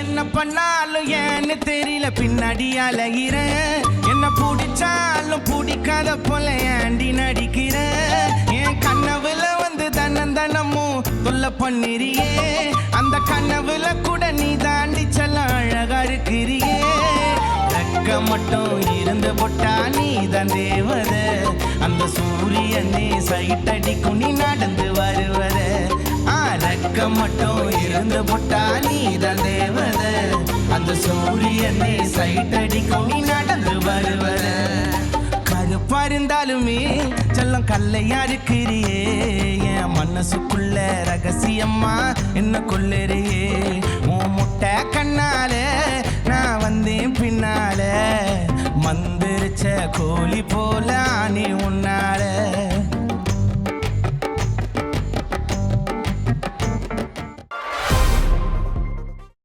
என்ன பண்ணாலும் ஏன்னு தெரியல. பின்னாடி அழகிற என்ன பிடிச்சாலும் பிடிக்காத போல ஏண்டி நடிக்கிற. என் கனவுல வந்து தன்னந்தனமும் தொல்ல பண்ணிறியே. அந்த கனவுல கூட நீ தாண்டி செல்ல அழகா இருக்கிறியே. ரெக்க மட்டும் இருந்து போட்டா நீ தான் தேவத. அந்த சூரியனே சைட் அடிக்கும் நீ பக்கம் மட்டும் இருந்து புட்டா நீதான் தேவத. அந்த சூரியனை சைட் அடிக்கும் நீ நடந்து வருவர கருப்பா இருந்தாலுமே செல்லம் கல்லையா இருக்கிறியே. என் மனசுக்குள்ள ரகசியம்மா என்ன கொள்ளறியே? உன் முட்டை கண்ணால நான் வந்தேன் பின்னால. மந்திரிச்ச கோழி போ